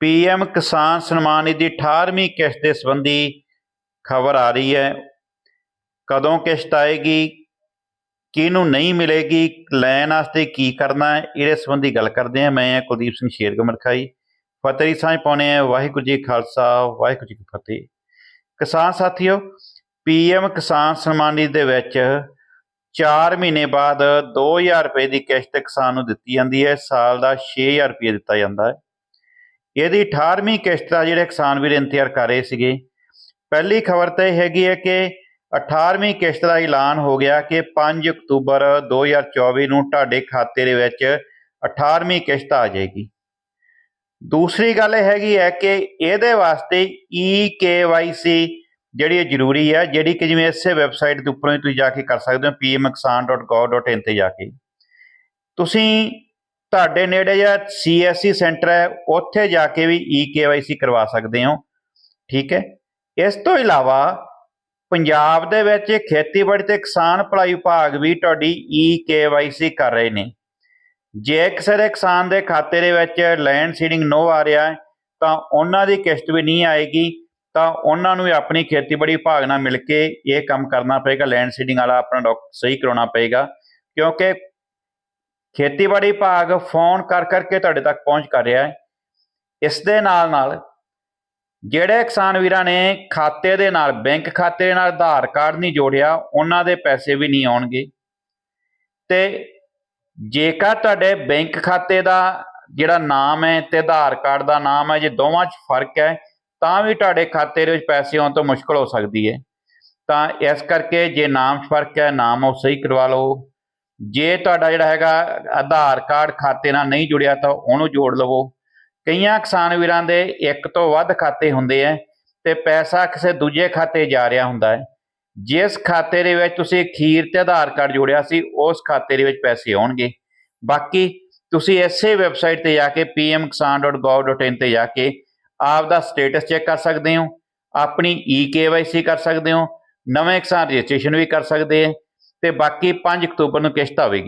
PM ਕਿਸਾਨ ਸਨਮਾਨ ਨਿਧੀ 18ਵੀਂ ਕਿਸ਼ਤ ਦੇ ਸੰਬੰਧੀ ਖਬਰ ਆ ਰਹੀ ਹੈ। ਕਦੋਂ ਕਿਸ਼ਤ ਆਏਗੀ? ਕਿਹਨੂੰ ਨਹੀਂ ਮਿਲੇਗੀ? ਲੈਣ ਵਾਸਤੇ ਕੀ ਕਰਨਾ ਹੈ? ਇਹਦੇ ਸੰਬੰਧੀ ਗੱਲ ਕਰਦੇ ਹਾਂ। ਮੈਂ ਕੁਲਦੀਪ ਸਿੰਘ ਸ਼ੇਰਗਮਰ ਖਾਈ ਫਤਿਹ ਸਾਂਝ ਪਾਉਣੇ ਆ ਵਾਹਿਗੁਰੂ ਜੀ ਖਾਲਸਾ, ਵਾਹਿਗੁਰੂ ਜੀ ਕੀ ਫਤਿਹ। ਕਿਸਾਨ ਸਾਥੀਓ, ਪੀਐਮ ਕਿਸਾਨ ਸਨਮਾਨ ਨਿਧੀ ਦੇ ਵਿੱਚ 4 ਮਹੀਨੇ ਬਾਅਦ 2000 ਰੁਪਏ ਦੀ ਕਿਸ਼ਤ ਕਿਸਾਨ ਨੂੰ ਦਿੱਤੀ ਜਾਂਦੀ ਹੈ। ਸਾਲ ਦਾ 6000 ਰੁਪਏ ਦਿੱਤਾ ਜਾਂਦਾ ਹੈ। ਇਹਦੀ 18ਵੀਂ ਕਿਸ਼ਤ ਦਾ ਜਿਹੜੇ ਕਿਸਾਨ ਵੀਰ ਇੰਤਜ਼ਾਰ ਕਰ ਰਹੇ ਸੀਗੇ। ਪਹਿਲੀ ਖਬਰ ਤਾਂ ਇਹ ਹੈਗੀ ਹੈ ਕਿ 18ਵੀਂ ਕਿਸ਼ਤ ਦਾ ਐਲਾਨ ਹੋ ਗਿਆ ਕਿ 5 ਅਕਤੂਬਰ 2024 ਨੂੰ ਤੁਹਾਡੇ ਖਾਤੇ ਦੇ ਵਿੱਚ 18ਵੀਂ ਕਿਸ਼ਤ ਆ ਜਾਏਗੀ। ਦੂਸਰੀ ਗੱਲ ਇਹ ਹੈਗੀ ਹੈ ਕਿ ਇਹਦੇ ਵਾਸਤੇ ਈ ਕੇਵਾਈਸੀ ਜਿਹੜੀ ਜ਼ਰੂਰੀ ਹੈ, ਜਿਹੜੀ ਕਿ ਜਿਵੇਂ ਇਸੇ ਵੈਬਸਾਈਟ ਦੇ ਉੱਪਰੋਂ ਹੀ ਤੁਸੀਂ ਜਾ ਕੇ ਕਰ ਸਕਦੇ ਹੋ pmkisan.gov.in ਤੇ ਜਾ ਕੇ। ਤੁਸੀਂ ਤੁਹਾਡੇ ਨੇੜੇ ਜਿਹੜਾ ਸੀਐਸਸੀ ਸੈਂਟਰ ਹੈ, ਉੱਥੇ ਜਾ ਕੇ ਵੀ ਈ ਕੇਵਾਈਸੀ ਕਰਵਾ ਸਕਦੇ ਹੋ। ਠੀਕ ਹੈ। ਇਸ ਤੋਂ ਇਲਾਵਾ ਪੰਜਾਬ ਦੇ ਵਿੱਚ ਖੇਤੀਬਾੜੀ ਤੇ ਕਿਸਾਨ ਭਲਾਈ ਵਿਭਾਗ ਵੀ ਤੁਹਾਡੀ ਈ ਕੇਵਾਈਸੀ ਕਰ ਰਹੇ ਨੇ। ਜੇ ਕਿਸੇ ਦੇ ਕਿਸਾਨ ਦੇ ਖਾਤੇ ਦੇ ਵਿੱਚ ਲੈਂਡ ਸੀਡਿੰਗ ਨੋ ਆ ਰਿਹਾ ਹੈ, ਤਾਂ ਉਹਨਾਂ ਦੀ ਕਿਸ਼ਤ ਵੀ ਨਹੀਂ ਆਏਗੀ, ਤਾਂ ਉਹਨਾਂ ਨੂੰ ਵੀ ਆਪਣੀ ਖੇਤੀਬਾੜੀ ਵਿਭਾਗ ਨਾਲ ਮਿਲ ਕੇ ਇਹ ਕੰਮ ਕਰਨਾ ਪਏਗਾ ਲੈਂਡ ਸੀਡਿੰਗ ਵਾਲਾ ਆਪਣਾ ਡਾਕ ਸਹੀ ਕਰਾਉਣਾ ਪਏਗਾ। ਕਿਉਂਕਿ ਖੇਤੀਬਾੜੀ ਵਿਭਾਗ ਫੋਨ ਕਰ ਕਰਕੇ ਤੁਹਾਡੇ ਤੱਕ ਪਹੁੰਚ ਕਰ ਰਿਹਾ ਹੈ। ਇਸ ਦੇ ਨਾਲ ਨਾਲ ਜਿਹੜੇ ਕਿਸਾਨ ਵੀਰਾਂ ਨੇ ਖਾਤੇ ਦੇ ਨਾਲ, ਬੈਂਕ ਖਾਤੇ ਦੇ ਨਾਲ ਆਧਾਰ ਕਾਰਡ ਨਹੀਂ ਜੋੜਿਆ, ਉਹਨਾਂ ਦੇ ਪੈਸੇ ਵੀ ਨਹੀਂ ਆਉਣਗੇ। ਤੇ ਜੇਕਰ ਤੁਹਾਡੇ ਬੈਂਕ ਖਾਤੇ ਦਾ ਜਿਹੜਾ ਨਾਮ ਹੈ ਤੇ ਆਧਾਰ ਕਾਰਡ ਦਾ ਨਾਮ ਹੈ, ਜੇ ਦੋਵਾਂ 'ਚ ਫ਼ਰਕ ਹੈ, ਤਾਂ ਵੀ ਤੁਹਾਡੇ ਖਾਤੇ ਦੇ ਵਿੱਚ ਪੈਸੇ ਆਉਣ ਤੋਂ ਮੁਸ਼ਕਲ ਹੋ ਸਕਦੀ ਹੈ। ਤਾਂ ਇਸ ਕਰਕੇ ਜੇ ਨਾਮ 'ਚ ਫ਼ਰਕ ਹੈ, ਨਾਮ ਉਹ ਸਹੀ ਕਰਵਾ ਲਓ। ਜੇ ਤੁਹਾਡਾ ਜਿਹੜਾ ਹੈਗਾ ਆਧਾਰ ਕਾਰਡ ਖਾਤੇ ਨਾਲ ਨਹੀਂ ਜੁੜਿਆ ਤਾਂ ਉਹਨੂੰ ਜੋੜ ਲਵੋ। ਕਈਆਂ ਕਿਸਾਨ ਵੀਰਾਂ ਦੇ ਇੱਕ ਤੋਂ ਵੱਧ ਖਾਤੇ ਹੁੰਦੇ ਆ ਤੇ ਪੈਸਾ ਕਿਸੇ ਦੂਜੇ ਖਾਤੇ ਜਾ ਰਿਹਾ ਹੁੰਦਾ ਹੈ ਜਿਸ ਖਾਤੇ ਦੇ ਵਿੱਚ ਤੁਸੀਂ ਖੀਰ ਤੇ ਆਧਾਰ ਕਾਰਡ ਜੋੜਿਆ ਸੀ, ਉਸ ਖਾਤੇ ਦੇ ਵਿੱਚ ਪੈਸੇ ਆਉਣਗੇ। ਬਾਕੀ ਤੁਸੀਂ ਇਸੇ ਵੈਬਸਾਈਟ ਤੇ ਜਾ ਕੇ pmkisan.gov.in ਤੇ ਜਾ ਕੇ ਆਪ ਦਾ ਸਟੇਟਸ ਚੈੱਕ ਕਰ ਸਕਦੇ ਹੋ, ਆਪਣੀ ਈ ਕੇਵਾਈਸੀ ਕਰ ਸਕਦੇ ਹੋ, ਨਵੇਂ ਕਿਸਾਨ ਰਜਿਸਟ੍ਰੇਸ਼ਨ ਵੀ ਕਰ ਸਕਦੇ ਆ ਤੇ ਬਾਕੀ 5 ਅਕਤੂਬਰ ਨੂੰ ਕਿਸ਼ਤ ਆਵੇਗੀ।